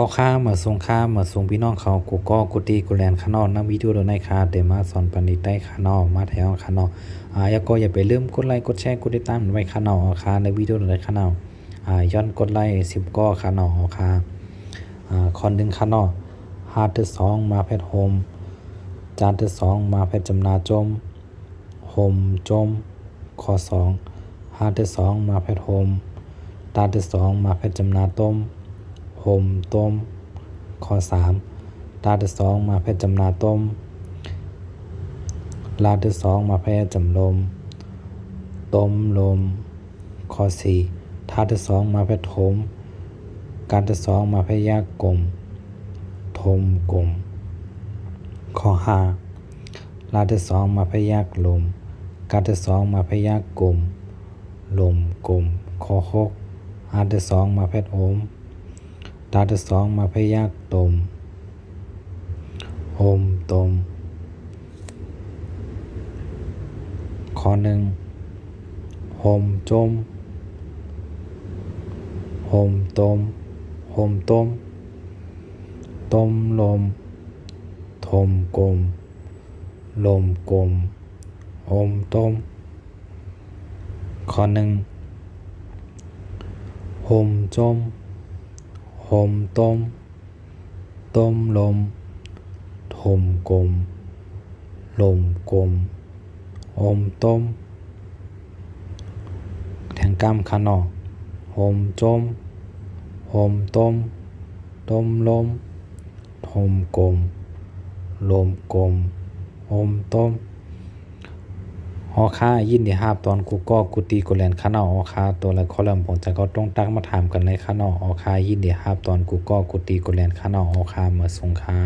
อค้าเมาส่งค้าเมาส่งพี่น้องเขากูก็กูตีกูแลนขานอกนำวิดีโอโดนในคาเดมาสอนปณิตได้ขานอกมาแถวขานอกอ่าแล้วก็อย่าไปลืมกดไลค์กดแชร์กดติดตามไว้ขานอกเอาค่ะในวิดีโอโดนในขานอกอ่าย้อนกดไลค์10ก็ขานอกเอาค่ะอ่าคอนหนึงขานอกฮาร์ดสองมาแพทโฮมจานที่สองมาแพทจำนาจมโฮมจมข้อสองฮาร์ดสองมาแพทโฮมตาที่สองมาแพทจำนาต้ม โฮมต้มข้อ3ลาที่สองมาแพทย์จำนาต้มลาที่สองมาแพทย์จำลม ต้มลมข้อ4ท่าที่สองมาแพทย์ถมการที่สองมาแพทย์ยากกลมถมกลมข้อ5ลาที่สองมาแพทย์ยากลม การที่สองมาแพทย์ยากกลมลมกลมข้อ6อาที่สองมาแพทย์โอม ตาที่สองมาพยักตมโฮมตม ข้อหนึ่งโฮมจมโฮมตมโฮมต้มต้มลมทมกลม ลมกลมโฮมต้ม ข้อหนึ่งโฮมจม โฮมต้ม ต้มลมทมกลม ลมกลมโฮมต้ม แทงกล้ามขานอกโฮมจมโฮมต้ม ต้มลมทมกลม ลมกลมโฮมต้ม อค่ายินดีฮาบตอนกูก็กูตีกูแลนข้างนอกอค่าตัวละคอลัมน์ผมจะก็ต้องตักมาถามกันในข้างนอกอค่ายินดีฮาบตอนกูก็กูตีกูแลนข้างนอกอค่ามาส่งค่า